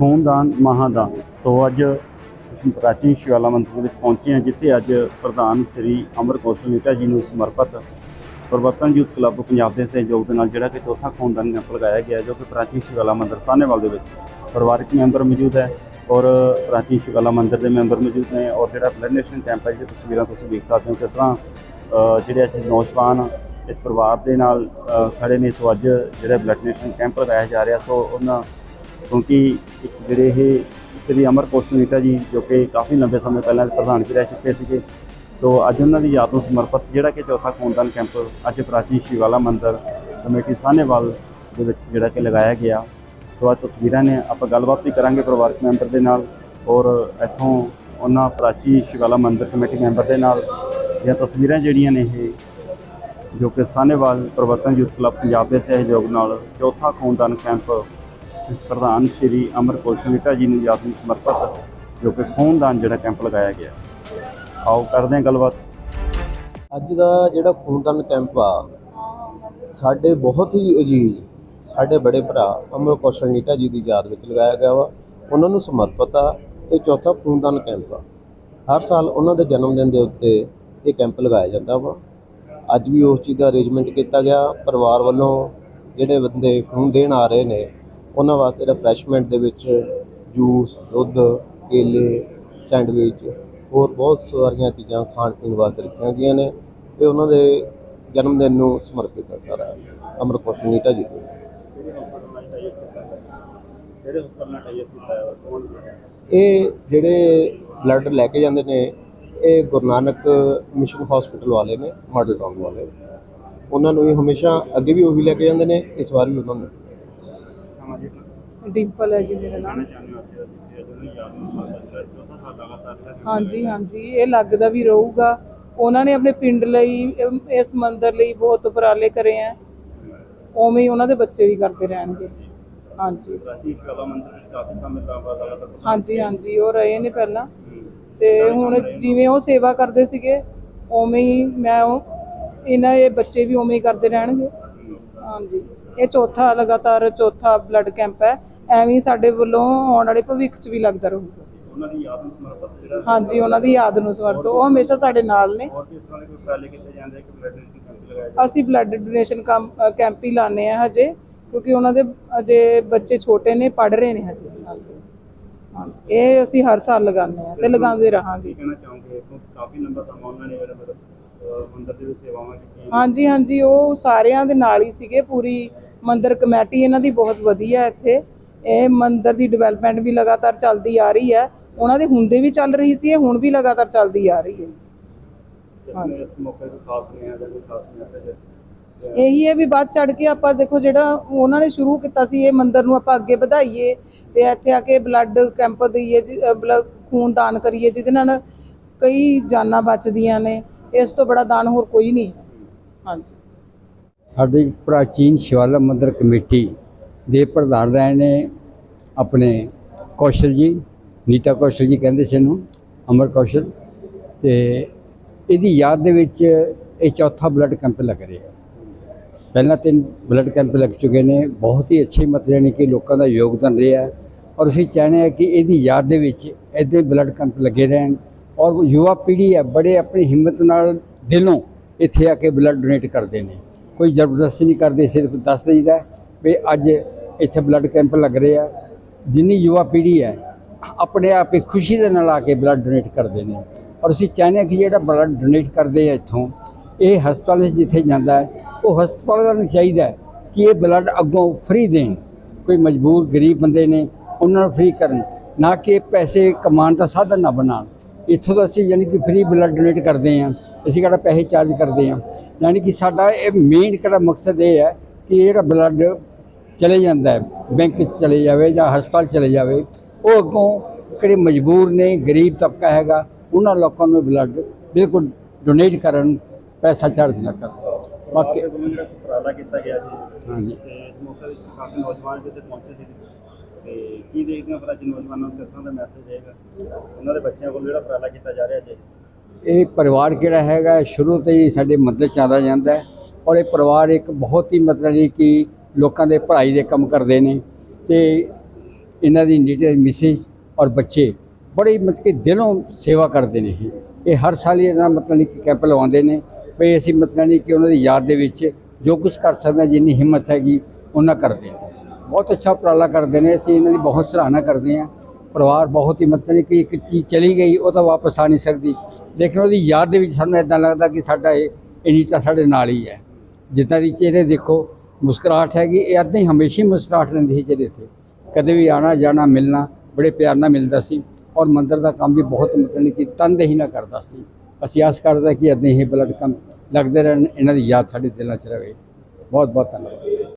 ਖੂਨਦਾਨ ਮਹਾਦਾਨ ਸੋ ਅੱਜ ਪ੍ਰਾਚੀਨ ਸ਼ਿਵਾਲਾ ਮੰਦਿਰ ਵਿੱਚ ਪਹੁੰਚੇ ਹਾਂ ਜਿੱਥੇ ਅੱਜ ਪ੍ਰਧਾਨ ਸ੍ਰੀ ਅਮਰ ਕੌਸ਼ਲ ਨੀਤਾ ਜੀ ਨੂੰ ਸਮਰਪਿਤ ਪਰਵਤਨ ਯੂਥ ਕਲੱਬ ਪੰਜਾਬ ਦੇ ਸਹਿਯੋਗ ਦੇ ਨਾਲ ਜਿਹੜਾ ਕਿ ਚੌਥਾ ਖੂਨਦਾਨ ਕੈਂਪ ਲਗਾਇਆ ਗਿਆ ਜੋ ਕਿ ਪ੍ਰਾਚੀਨ ਸ਼ਿਵਾਲਾ ਮੰਦਿਰ ਸਾਹਨੇਵਾਲ ਦੇ ਵਿੱਚ ਪਰਿਵਾਰਕ ਮੈਂਬਰ ਮੌਜੂਦ ਹੈ ਔਰ ਪ੍ਰਾਚੀਨ ਸ਼ਿਵਾਲਾ ਮੰਦਿਰ ਦੇ ਮੈਂਬਰ ਮੌਜੂਦ ਨੇ ਔਰ ਜਿਹੜਾ ਬਲੱਡ ਡੋਨੇਸ਼ਨ ਕੈਂਪ ਹੈ ਜਿਹੜੀ ਤਸਵੀਰਾਂ ਤੁਸੀਂ ਦੇਖ ਸਕਦੇ ਹੋ ਕਿਸ ਤਰ੍ਹਾਂ ਜਿਹੜੇ ਅੱਜ ਨੌਜਵਾਨ ਇਸ ਪਰਿਵਾਰ ਦੇ ਨਾਲ ਅ, ਖੜੇ ਨੇ ਸੋ ਅੱਜ ਜਿਹੜਾ ਬਲੱਡ ਡੋਨੇਸ਼ਨ ਕੈਂਪ ਲਗਾਇਆ ਜਾ ਰਿਹਾ ਸੋ ਉਹਨਾਂ ਕਿਉਂਕਿ ਇੱਕ ਜਿਹੜੇ ਇਹ ਸ੍ਰੀ ਅਮਰ ਕੌਸ਼ਲ ਨੀਤਾ ਜੀ, ਜੋ ਕਿ ਕਾਫੀ ਲੰਬੇ ਸਮੇਂ ਪਹਿਲਾਂ ਪ੍ਰਧਾਨ ਵੀ ਰਹਿ ਚੁੱਕੇ ਸੀਗੇ। ਸੋ ਅੱਜ ਉਹਨਾਂ ਦੀ ਯਾਦ ਨੂੰ ਸਮਰਪਿਤ ਜਿਹੜਾ ਕਿ ਚੌਥਾ ਖੂਨਦਾਨ ਕੈਂਪ ਅੱਜ ਪ੍ਰਾਚੀਨ ਸ਼ਿਵਾਲਾ ਮੰਦਿਰ ਕਮੇਟੀ ਸਾਹਨੇਵਾਲ ਦੇ ਵਿੱਚ ਜਿਹੜਾ ਕਿ ਲਗਾਇਆ ਗਿਆ। ਸੋ ਅੱਜ ਤਸਵੀਰਾਂ ਨੇ, ਆਪਾਂ ਗੱਲਬਾਤ ਵੀ ਕਰਾਂਗੇ ਪਰਿਵਾਰਕ ਮੈਂਬਰ ਦੇ ਨਾਲ ਔਰ ਇੱਥੋਂ ਉਹਨਾਂ ਪ੍ਰਾਚੀ ਸ਼ਿਵਾਲਾ ਮੰਦਿਰ ਕਮੇਟੀ ਮੈਂਬਰ ਦੇ ਨਾਲ ਇਹ ਤਸਵੀਰਾਂ ਜਿਹੜੀਆਂ ਨੇ ਇਹ, ਜੋ ਕਿ ਸਾਹਨੇਵਾਲ ਪ੍ਰਵਰਤਨ ਯੂਥ ਕਲੱਬ ਪੰਜਾਬ ਦੇ ਸਹਿਯੋਗ ਨਾਲ ਚੌਥਾ ਖੂਨਦਾਨ ਕੈਂਪ ਪ੍ਰਧਾਨ ਸ਼੍ਰੀ ਅਮਰ ਨੀਟਾ ਜੀ ਨੂੰ ਯਾਦ ਨੂੰ ਸਮਰਪਿਤ ਜੋ ਕਿ ਖੂਨਦਾਨ ਜਿਹੜਾ ਕੈਂਪ ਲਗਾਇਆ ਗਿਆ। ਆਓ ਕਰਦੇ ਹਾਂ ਗੱਲਬਾਤ। ਅੱਜ ਦਾ ਜਿਹੜਾ ਖੂਨਦਾਨ ਕੈਂਪ ਆ, ਸਾਡੇ ਬਹੁਤ ਹੀ ਅਜੀਜ਼ ਸਾਡੇ ਬੜੇ ਭਰਾ ਅਮਰ ਕੌਸ਼ਲ ਨੀਟਾ ਜੀ ਦੀ ਯਾਦ ਵਿੱਚ ਲਗਾਇਆ ਗਿਆ ਵਾ। ਉਹਨਾਂ ਨੂੰ ਸਮਰਪਿਤ ਆ, ਇਹ ਚੌਥਾ ਖੂਨਦਾਨ ਕੈਂਪ ਆ। ਹਰ ਸਾਲ ਉਹਨਾਂ ਦੇ ਜਨਮ ਦਿਨ ਦੇ ਉੱਤੇ ਇਹ ਕੈਂਪ ਲਗਾਇਆ ਜਾਂਦਾ ਵਾ। ਅੱਜ ਵੀ ਉਸ ਚੀਜ਼ ਦਾ ਅਰੇਂਜਮੈਂਟ ਕੀਤਾ ਗਿਆ। ਪਰਿਵਾਰ ਵੱਲੋਂ ਜਿਹੜੇ ਬੰਦੇ ਖੂਨ ਦੇਣ ਆ ਰਹੇ ਨੇ ਉਹਨਾਂ ਵਾਸਤੇ ਰਿਫਰੈਸ਼ਮੈਂਟ ਦੇ ਵਿੱਚ ਜੂਸ ਦੁੱਧ, ਕੇਲੇ ਸੈਂਡਵਿਚ ਹੋਰ ਬਹੁਤ ਸਾਰੀਆਂ ਚੀਜ਼ਾਂ ਖਾਣ ਪੀਣ ਵਾਸਤੇ ਰੱਖੀਆਂ ਗਈਆਂ ਨੇ ਇਹ ਉਹਨਾਂ ਦੇ ਜਨਮ ਦਿਨ ਨੂੰ ਸਮਰਪਿਤ ਹੈ ਸਾਰਾ। ਅਮਰ ਕੌਸ਼ਲ ਨੀਤਾ ਜੀ ਦੇ। ਇਹ ਜਿਹੜੇ ਬਲੱਡ ਲੈ ਕੇ ਜਾਂਦੇ ਨੇ, ਇਹ ਗੁਰੂ ਨਾਨਕ ਮਿਸ਼ਨ ਹਸਪੀਟਲ ਵਾਲੇ ਨੇ, ਮਾਡਲ ਟਾਊਨ ਵਾਲੇ। ਉਹਨਾਂ ਨੂੰ ਹੀ ਹਮੇਸ਼ਾ ਅੱਗੇ ਵੀ ਉਹੀ ਲੈ ਕੇ ਜਾਂਦੇ ਨੇ, ਇਸ ਵਾਰ ਵੀ ਉਹਨਾਂ ਨੂੰ। ਡਿੰਪਲ ਹੈ ਜੀ ਮੇਰਾ ਨਾਮ। ਚਾਹੁੰਦੇ ਹੋ ਕਿ ਜਦੋਂ ਨੂੰ ਯਾਦ ਨੂੰ ਸਮਰਪਿਤ ਚੌਥਾ ਸਾਲ ਲਗਾਤਾਰ ਜਿਹੜਾ ਹਾਂਜੀ ਹਾਂਜੀ ਇਹ ਲੱਗਦਾ ਵੀ ਰਹੂਗਾ। ਉਹਨਾਂ ਨੇ ਆਪਣੇ ਪਿੰਡ ਲਈ ਇਸ ਮੰਦਿਰ ਲਈ ਬਹੁਤ ਉਪਰਾਲੇ ਕਰੇ ਆ ਉਵੇਂ ਹੀ ਉਹਨਾਂ ਦੇ ਬੱਚੇ ਵੀ ਕਰਦੇ ਰਹਿਣਗੇ। ਹਾਂਜੀ। ਪ੍ਰਾਚੀਨ ਸ਼ਿਵਾਲਾ ਮੰਦਿਰ ਵਿੱਚ ਕਾਫੀ ਸਮੇਂ ਤੋਂ ਬਾਅਦ ਲਗਾਤਾਰ ਹਾਂਜੀ ਹਾਂਜੀ ਉਹ ਰਹੇ ਨੇ ਪਹਿਲਾਂ। ਤੇ ਹੁਣ ਜਿਵੇਂ ਉਹ ਸੇਵਾ ਕਰਦੇ ਸੀਗੇ ਉਵੇਂ ਹੀ ਮੈਂ ਉਹ ਇਹਨਾਂ ਇਹ ਬੱਚੇ ਵੀ ਉਵੇਂ ਹੀ ਕਰਦੇ ਰਹਿਣਗੇ। ਹਾਂਜੀ। ਇਹ ਚੌਥਾ ਲਗਾਤਾਰ ਚੌਥਾ ਬਲੱਡ ਕੈਂਪ ਹੈ। ਐਵੇਂ ਹੀ ਸਾਡੇ ਵੱਲੋਂ ਆਉਣ ਵਾਲੇ ਭਵਿੱਖ 'ਚ ਵੀ ਲੱਗਦਾ ਰਹੂਗਾ। ਉਹਨਾਂ ਦੀ ਯਾਦ ਨੂੰ ਸਮਰਪਿਤ ਜਿਹੜਾ ਹਾਂਜੀ ਉਹਨਾਂ ਦੀ ਯਾਦ ਨੂੰ ਸਵਰਤੋ ਉਹ ਹਮੇਸ਼ਾ ਸਾਡੇ ਨਾਲ ਨੇ। ਹੋਰ ਕਿਸ ਤਰ੍ਹਾਂ ਦੇ ਕੋਈ ਉਪਰਾਲੇ ਕੀਤੇ ਜਾਂਦੇ ਆ ਕਿ ਬਲੱਡ ਡੋਨੇਸ਼ਨ ਕੈਂਪ ਲਗਾਇਆ ਜਾਂਦਾ ਅਸੀਂ ਬਲੱਡ ਡੋਨੇਸ਼ਨ ਕੈਂਪ ਹੀ ਲਾਣੇ ਆ ਹਜੇ ਕਿਉਂਕਿ ਉਹਨਾਂ ਦੇ ਅਜੇ ਬੱਚੇ ਛੋਟੇ ਨੇ ਪੜ ਰਹੇ ਨੇ ਹਾਂਜੀ। ਇਹ ਅਸੀਂ ਹਰ ਸਾਲ ਲਗਾਉਂਦੇ ਆ ਤੇ ਲਗਾਉਂਦੇ ਰਹਾਂਗੇ। ਕਹਿਣਾ ਚਾਹੋਗੇ? ਕਾਫੀ ਲੰਬਾ ਸਮਾਂ ਉਹਨਾਂ ਨੇ ਮਤਲਬ ਮੰਦਿਰ ਦੇ ਵਿੱਚ ਸੇਵਾਵਾਂ ਕੀਤੀਆਂ। ਹਾਂਜੀ ਹਾਂਜੀ ਉਹ ਸਾਰਿਆਂ ਦੇ ਨਾਲ ਹੀ ਸੀਗੇ। ਪੂਰੀ ਮੰਦਿਰ ਕਮੇਟੀ ਇਹਨਾਂ ਦੀ ਬਹੁਤ ਵਧੀਆ ਇੱਥੇ। ਇਹ ਮੰਦਿਰ ਦੀ ਡਿਵੈਲਪਮੈਂਟ ਵੀ ਲਗਾਤਾਰ ਚੱਲਦੀ ਆ ਰਹੀ ਹੈ। ਉਹਨਾਂ ਦੇ ਹੁੰਦੇ ਵੀ ਚੱਲ ਰਹੀ ਸੀ ਇਹ ਹੁਣ ਵੀ ਲਗਾਤਾਰ ਚੱਲਦੀ ਆ ਰਹੀ ਹੈ। ਨੇ ਇਸ ਮੌਕੇ ਤੇ ਖਾਸ ਨੇ ਜਾਂ ਕੋਈ ਖਾਸ ਮੈਸੇਜ ਇਹੀ ਹੈ ਵੀ ਵੱਧ ਚੜ ਕੇ ਆਪਾਂ ਦੇਖੋ ਜਿਹੜਾ ਉਹਨਾਂ ਨੇ ਸ਼ੁਰੂ ਕੀਤਾ ਸੀ, ਇਹ ਮੰਦਿਰ ਨੂੰ ਆਪਾਂ ਅੱਗੇ ਵਧਾਈਏ ਤੇ ਇੱਥੇ ਆ ਕੇ ਬਲੱਡ ਕੈਂਪ ਦਈਏ ਬਲ- ਖੂਨ ਦਾਨ ਕਰੀਏ, ਜਿਹਦੇ ਨਾਲ ਕਈ ਜਾਨਾਂ ਬਚਦੀਆਂ ਨੇ, ਇਸ ਤੋਂ ਬੜਾ ਦਾਨ ਹੋਰ ਕੋਈ ਨਹੀਂ। ਹਾਂਜੀ। ਸਾਡੀ ਪ੍ਰਾਚੀਨ ਸ਼ਿਵਾਲਾ ਮੰਦਿਰ ਕਮੇਟੀ ਦੇ ਪ੍ਰਧਾਨ ਰਹੇ ਨੇ ਆਪਣੇ ਕੌਸ਼ਲ ਜੀ, ਨੀਤਾ ਕੌਸ਼ਲ ਜੀ ਕਹਿੰਦੇ ਸੀ ਇਹਨੂੰ, ਅਮਰ ਕੌਸ਼ਲ। ਤੇ ਇਹਦੀ ਯਾਦ ਦੇ ਵਿੱਚ ਇਹ ਚੌਥਾ ਬਲੱਡ ਕੈਂਪ ਲੱਗ ਰਿਹਾ। ਪਹਿਲਾਂ ਤਿੰਨ ਬਲੱਡ ਕੈਂਪ ਲੱਗ ਚੁੱਕੇ ਨੇ, ਬਹੁਤ ਹੀ ਅੱਛੇ ਮਤਲਬ ਯਾਨੀ ਕਿ ਲੋਕਾਂ ਦਾ ਯੋਗਦਾਨ ਰਿਹਾ। ਔਰ ਅਸੀਂ ਚਾਹੁੰਦੇ ਹਾਂ ਕਿ ਇਹਦੀ ਯਾਦ ਦੇ ਵਿੱਚ ਇੱਦਾਂ ਬਲੱਡ ਕੈਂਪ ਲੱਗੇ ਰਹਿਣ। ਔਰ ਯੁਵਾ ਪੀੜ੍ਹੀ ਹੈ, ਬੜੇ ਆਪਣੀ ਹਿੰਮਤ ਨਾਲ ਦਿਲੋਂ ਇੱਥੇ ਆ ਕੇ ਬਲੱਡ ਡੋਨੇਟ ਕਰਦੇ ਨੇ। ਕੋਈ ਜ਼ਬਰਦਸਤੀ ਨਹੀਂ ਕਰਦੇ, ਸਿਰਫ ਦੱਸ ਦਈਦਾ ਵੀ ਅੱਜ ਇੱਥੇ ਬਲੱਡ ਕੈਂਪ ਲੱਗ ਰਹੇ ਆ। ਜਿੰਨੀ ਯੁਵਾ ਪੀੜ੍ਹੀ ਹੈ, ਆਪਣੇ ਆਪ ਹੀ ਖੁਸ਼ੀ ਦੇ ਨਾਲ ਆ ਕੇ ਬਲੱਡ ਡੋਨੇਟ ਕਰਦੇ ਨੇ। ਔਰ ਅਸੀਂ ਚਾਹੁੰਦੇ ਹਾਂ ਕਿ ਜਿਹੜਾ ਬਲੱਡ ਡੋਨੇਟ ਕਰਦੇ ਆ ਇੱਥੋਂ, ਇਹ ਹਸਪਤਾਲ ਵਿੱਚ ਜਿੱਥੇ ਜਾਂਦਾ ਹੈ ਉਹ ਹਸਪਤਾਲ ਨੂੰ ਚਾਹੀਦਾ ਕਿ ਇਹ ਬਲੱਡ ਅੱਗੋਂ ਫ੍ਰੀ ਦੇਣ। ਕੋਈ ਮਜਬੂਰ ਗਰੀਬ ਬੰਦੇ ਨੇ, ਉਹਨਾਂ ਨੂੰ ਫ੍ਰੀ ਕਰਨ। ਨਾ ਕਿ ਪੈਸੇ ਕਮਾਉਣ ਦਾ ਸਾਧਨ ਨਾ ਬਣਾਉਣ। ਇੱਥੋਂ ਦਾ ਅਸੀਂ ਯਾਨੀ ਕਿ ਫ੍ਰੀ ਬਲੱਡ ਡੋਨੇਟ ਕਰਦੇ ਹਾਂ। ਅਸੀਂ ਕਿਹੜਾ ਪੈਸੇ ਚਾਰਜ ਕਰਦੇ ਹਾਂ। ਯਾਨੀ ਕਿ ਸਾਡਾ ਇਹ ਮੇਨ ਕਿਹੜਾ ਮਕਸਦ ਇਹ ਹੈ ਕਿ ਜਿਹੜਾ ਬਲੱਡ ਚਲੇ ਜਾਂਦਾ ਹੈ ਬੈਂਕ 'ਚ ਚਲੇ ਜਾਵੇ ਜਾਂ ਹਸਪਤਾਲ ਚਲੇ ਜਾਵੇ, ਉਹ ਅੱਗੋਂ ਕਿਹੜੇ ਮਜਬੂਰ ਨੇ, ਗਰੀਬ ਤਬਕਾ ਹੈਗਾ, ਉਹਨਾਂ ਲੋਕਾਂ ਨੂੰ ਬਲੱਡ ਬਿਲਕੁਲ ਡੋਨੇਟ ਕਰਨ, ਪੈਸਾ ਚਾਰਜ ਨਾ ਕਰਨ। ਬਾਕੀ ਜਿਹੜਾ ਉਪਰਾਲਾ ਕੀਤਾ ਗਿਆ ਜੀ। ਹਾਂਜੀ। ਇਸ ਮੌਕੇ ਤੇ ਕਾਫੀ ਨੌਜਵਾਨ ਵੀ ਇੱਥੇ ਪਹੁੰਚੇ ਸੀ। ਤੇ ਕੀ ਦੇਖਦੇ ਹੋ ਫਿਰ ਅੱਜ ਨੌਜਵਾਨਾਂ ਨੂੰ ਕਿਸ ਤਰ੍ਹਾਂ ਦਾ ਮੈਸੇਜ ਜਾਏਗਾ ਉਹਨਾਂ ਦੇ ਬੱਚਿਆਂ ਕੋਲ ਜਿਹੜਾ ਉਪਰਾਲਾ ਕੀਤਾ ਜਾ ਰਿਹਾ ਜੀ? ਇਹ ਪਰਿਵਾਰ ਕਿਹੜਾ ਹੈਗਾ ਸ਼ੁਰੂ ਤੋਂ ਹੀ ਸਾਡੇ ਮਦਦ ਚ ਆਦਾ ਜਾਂਦਾ ਹੈ ਔਰ ਇਹ ਪਰਿਵਾਰ ਇੱਕ ਬਹੁਤ ਹੀ ਮਤਲਬ ਜੀ ਕਿ ਲੋਕਾਂ ਦੇ ਭਲਾਈ ਦੇ ਕੰਮ ਕਰਦੇ ਨੇ ਤੇ ਇਹਨਾਂ ਦੀ ਨੀਟਾ ਮਿਸਿਸ ਔਰ ਬੱਚੇ ਬੜੇ ਮਤਲਬ ਕਿ ਦਿਲੋਂ ਸੇਵਾ ਕਰਦੇ ਨੇ ਇਹ। ਹਰ ਸਾਲ ਇਹਨਾਂ ਮਤਲਬ ਕਿ ਕੈਂਪ ਲਵਾਉਂਦੇ ਨੇ ਵੀ ਅਸੀਂ ਮਤਲਬ ਨਹੀਂ ਕਿ ਉਹਨਾਂ ਦੀ ਯਾਦ ਦੇ ਵਿੱਚ ਜੋ ਕੁਝ ਕਰ ਸਕਦੇ ਹਾਂ, ਜਿੰਨੀ ਹਿੰਮਤ ਹੈਗੀ ਉਹਨਾਂ ਕਰਦੇ ਨੇ ਬਹੁਤ ਅੱਛਾ ਉਪਰਾਲਾ ਕਰਦੇ ਨੇ ਅਸੀਂ ਇਹਨਾਂ ਦੀ ਬਹੁਤ ਸਰਾਹਨਾ ਕਰਦੇ ਹਾਂ। ਪਰਿਵਾਰ ਬਹੁਤ ਹੀ ਮਤਲਬ ਨਹੀਂ ਕਿ ਇੱਕ ਚੀਜ਼ ਚਲੀ ਗਈ ਉਹ ਤਾਂ ਵਾਪਸ ਆ ਨਹੀਂ ਸਕਦੀ। ਲੇਕਿਨ ਉਹਦੀ ਯਾਦ ਦੇ ਵਿੱਚ ਸਾਨੂੰ ਇਦਾਂ ਲੱਗਦਾ ਕਿ ਸਾਡਾ ਇਹ ਇੰਨੀ ਤਾਂ ਸਾਡੇ ਨਾਲ ਹੀ ਹੈ। ਜਿੱਦਾਂ ਦੀ ਚਿਹਰੇ ਦੇਖੋ ਮੁਸਕਰਾਹਟ ਹੈਗੀ ਇਹ ਇੱਦਾਂ ਹੀ ਹਮੇਸ਼ਾ ਹੀ ਮੁਸਕਰਾਹਟ ਰਹਿੰਦੀ ਸੀ ਚਿਹਰੇ ਤੇ। ਕਦੇ ਵੀ ਆਣਾ ਜਾਣਾ ਮਿਲਣਾ ਬੜੇ ਪਿਆਰ ਨਾਲ ਮਿਲਦਾ ਸੀ। ਔਰ ਮੰਦਰ ਦਾ ਕੰਮ ਵੀ ਬਹੁਤ ਮਤਲਬ ਕਿ ਤਨਦੇਹੀ ਨਾਲ ਕਰਦਾ ਸੀ। ਅਸੀਂ ਆਸ ਕਰਦਾ ਕਿ ਇੱਦਾਂ ਹੀ ਬਲੱਡ ਕੰਮ ਲੱਗਦੇ ਰਹਿਣ, ਇਹਨਾਂ ਦੀ ਯਾਦ ਸਾਡੇ ਦਿਲਾਂ 'ਚ ਰਹੇ ਬਹੁਤ ਬਹੁਤ ਧੰਨਵਾਦ।